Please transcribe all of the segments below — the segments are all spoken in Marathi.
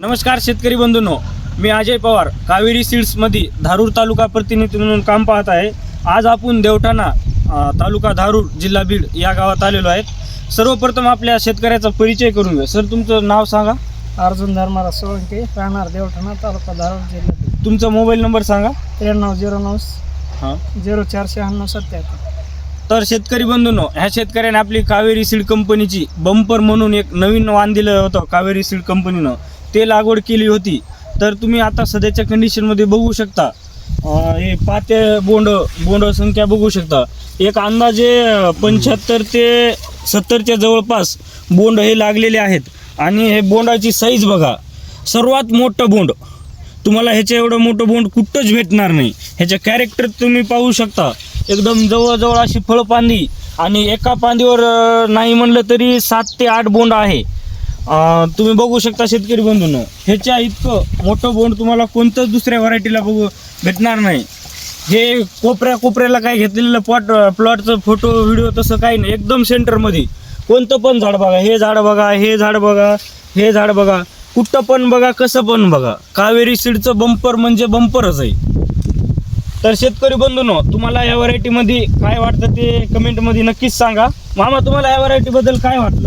नमस्कार शेतकरी बंधूंनो मी अजय पवार कावेरी सीड्समध्ये धारूर तालुका प्रतिनिधी म्हणून काम पाहत आहे. आज आपण देवठाणा तालुका धारूर जिल्हा बीड या गावात आलेलो आहेत सर्वप्रथम आपल्या शेतकऱ्याचा परिचय करून घ्या. सर तुमचं नाव सांगा. अर्जुन धर्माराज सोळंके राहणार देवठाणा तालुका धारूर जिल्ह्यातील तुमचा मोबाईल नंबर सांगा. त्र्याण्णव झिरो नऊ हां. झिरो चार शहाण्णव सत्याहत्तर. तर शेतकरी बंधूंनो ह्या शेतकऱ्याने आपली कावेरी सीड कंपनीची बंपर म्हणून एक नवीन वाण दिलं होतं कावेरी सीड कंपनीनं. ते लागवड केली होती. तर तुम्ही आता सध्याच्या कंडिशनमध्ये बघू शकता. हे पाते बोंड बोंड संख्या बघू शकता. एक अंदाजे पंच्याहत्तर ते सत्तरच्या जवळपास बोंड हे लागलेले आहेत. आणि हे बोंडाची साईज बघा. सर्वात मोठं बोंड. तुम्हाला ह्याच्या एवढं मोठं बोंड कुठंच भेटणार नाही. ह्याच्या कॅरेक्टर तुम्ही पाहू शकता. एकदम जवळजवळ अशी फळपांदी. आणि एका पांदीवर नाही म्हणलं तरी सात ते आठ बोंड आहे. अं, तुम्ही बघू शकता शेतकरी बंधून ह्याच्या इतकं मोठं बोंड तुम्हाला कोणतं दुसऱ्या व्हरायटीला बघू भेटणार नाही. हे कोपऱ्या कोपऱ्याला काय घेतलेलं प्लॉट प्लॉटचं फोटो व्हिडिओ तसं काही नाही. एकदम सेंटरमध्ये कोणतं पण झाड बघा. हे झाड बघा हे झाड बघा हे झाड बघा. कुठं पण बघा कसं पण बघा. कावेरी सीडचं बंपर म्हणजे बंपरच आहे. तर शेतकरी बंधूनो तुम्हाला या व्हरायटीमध्ये काय वाटतं ते कमेंटमध्ये नक्कीच सांगा. मामा तुम्हाला या व्हरायटीबद्दल काय वाटलं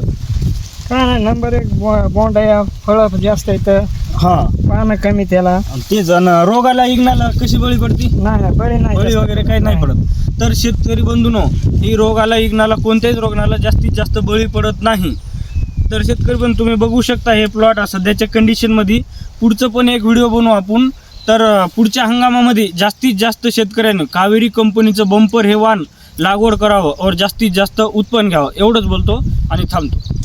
काय नाही नंबर एक बॉ- बॉन्ड आहे फळं जास्त येतं हां. पानं कमी त्याला. तेच रोगाला इग्नाला कशी बळी पडती? नाही बळी नाही बळी. वगैरे काही नाही पडत. तर शेतकरी बंधूनो ही रोगाला इग्नाला कोणत्याच रोगाला जास्तीत जास्त बळी पडत नाही. तर शेतकरी पण तुम्ही बघू शकता हे प्लॉट सध्याच्या कंडिशनमध्ये पुढचं पण एक व्हिडिओ बनवू आपण. तर पुढच्या हंगामामध्ये जास्तीत जास्त शेतकऱ्यानं कावेरी कंपनीचं बंपर हे वाण लागवड करावं और जास्तीत जास्त उत्पन्न घ्यावं. एवढंच बोलतो आणि थांबतो.